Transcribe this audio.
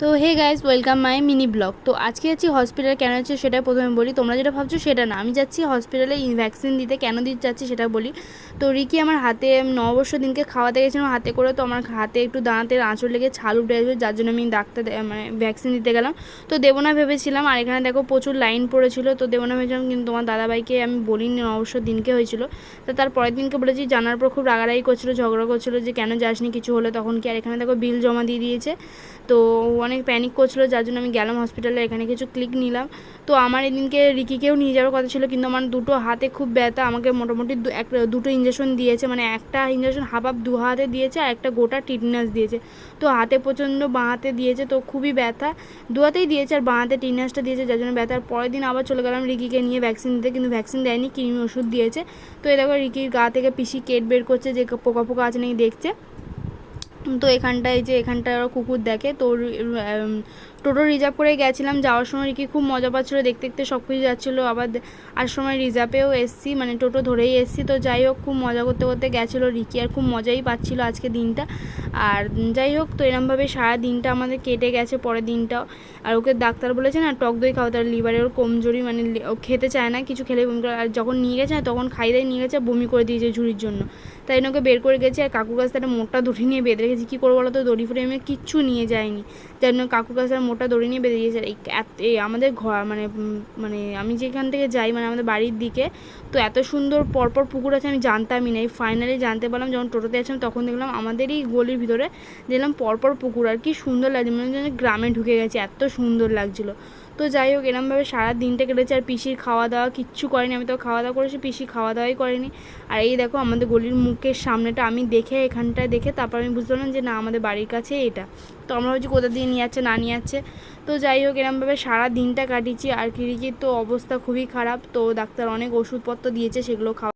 তো hey guys welcome my mini blog তো, আজকে যাচ্ছি হসপিটালে কেন যাচ্ছি সেটা প্রথমে বলি। তোমরা যেটা ভাবছ সেটা না। আমি যাচ্ছি হসপিটালে ভ্যাকসিন দিতে। কেন দিতে যাচ্ছি সেটা বলি। তো, রিকি আমার হাতে নববর্ষ দিনকে খাওয়াতে গেছিলাম হাতে করে তো আমার হাতে একটু দাঁড়াতে আঁচড় লেগে ছাল উঠে গেছিল যার জন্য আমি ডাক্তার মানে ভ্যাকসিন দিতে গেলাম। তো, দেবো না ভেবেছিলাম। আর এখানে দেখো প্রচুর লাইন পড়েছিল। তো, দেবো না ভেবেছিলাম। কিন্তু তোমার দাদাভাইকে আমি বলিনি নববর্ষ দিনকে হয়েছিল। তো, তার পরের দিনকে বলেছি। জানার পর খুব রাগারাগি করছিল, ঝগড়া করছিল যে কেন যাসনি, কিছু হলে তখন কি? আর এখানে দেখো বিল জমা দিয়ে দিয়েছে। তো অনেক প্যানিক করছিল, যার জন্য আমি গেলাম হসপিটালে এখানে কিছু ক্লিক নিলাম। তো আমার এদিনকে রিকিকেও নিয়ে যাওয়ার কথা ছিল, কিন্তু আমার দুটো হাতে খুব ব্যথা, আমাকে মোটামুটি এক দুটো ইঞ্জেকশন দিয়েছে মানে একটা ইঞ্জেকশন হাফ হাফ দু হাতে দিয়েছে আর একটা গোটা টিটনাস দিয়েছে। তো হাতে প্রচণ্ড বাঁ হাতে দিয়েছে, তো খুবই ব্যথা। দু হাতেই দিয়েছে আর বাঁ হাতে টিটনাসটা দিয়েছে, যার জন্য ব্যথার পরের দিন আবার চলে গেলাম রিকিকে নিয়ে ভ্যাকসিন দিতে, কিন্তু ভ্যাকসিন দেয়নি কৃমি ওষুধ দিয়েছে। তো এ দেখো রিকির গা থেকে পিসি কেট বের করছে, যে পোকা পোকা আছে নাকি দেখছে। তো এখানটায় যে এখানটায় কুকুর দেখে। তো টোটো রিজার্ভ করে গেছিলাম। যাওয়ার সময় রিকি খুব মজা পাচ্ছিলো, দেখতে দেখতে সব কিছু যাচ্ছিল। আবার আর সময় রিজার্ভেও এসছি মানে টোটো ধরেই এসছি। তো যাই হোক, খুব মজা করতে করতে গেছিল রিকি আর খুব মজাই পাচ্ছিলো আজকে দিনটা। আর যাই হোক, তো এরমভাবে সারা দিনটা আমাদের কেটে গেছে পরের দিনটাও। আর ওকে ডাক্তার বলেছে না, টক দই খাওয়া তার লিভারের কমজোরি মানে ও খেতে চায় না, কিছু খেলে বমি করে। আর যখন নিয়ে গেছে না, তখন খাই দাই নিয়ে গেছে বমি করে দিয়েছে ঝুড়ির জন্য। তাই ওকে বের করে গেছে, আর কাকুর কাছ থেকে একটা মোটা দড়ি নিয়ে বেঁধে রেখেছি কী করব বলো তো? দড়ি ফুড়ে আমি কিচ্ছু নিয়ে যাইনি। যার জন্য কাকুর কাছে মোটা দড়ি নিয়ে বেরিয়ে আর এই আমাদের ঘর মানে মানে আমি যেখান থেকে যাই মানে আমাদের বাড়ির দিকে, তো এত সুন্দর পরপর পুকুর আছে, আমি জানতামই না। এই ফাইনালি জানতে পারলাম, যখন টোটোতে আছিলাম তখন দেখলাম আমাদেরই গলির ভিতরে দেখলাম পরপর পুকুর। আর কি সুন্দর লাগছে মানে গ্রামে ঢুকে গেছে, এত সুন্দর লাগছিল। তো যাই হোক, এরমভাবে সারা দিনটা কেটেছে আর পিসির খাওয়া দাওয়া কিচ্ছু করেনি। আমি তো খাওয়া দাওয়া করেছি, পিসি খাওয়া দাওয়াই করেনি। আর এই দেখো আমাদের গলির মুখের সামনেটা আমি দেখে, এখানটায় দেখে তারপর আমি বুঝতে পারলাম যে না, আমাদের বাড়ির কাছে এটা। তো আমরা ভাবছি কোথা দিয়ে নিয়ে যাচ্ছে, না নিয়ে যাচ্ছে। তো যাই হোক, এরমভাবে সারা দিনটা কাটিয়েছি। আর কিরিকির তো অবস্থা খুবই খারাপ। তো ডাক্তার অনেক ওষুধপত্র দিয়েছে, সেগুলো খাওয়া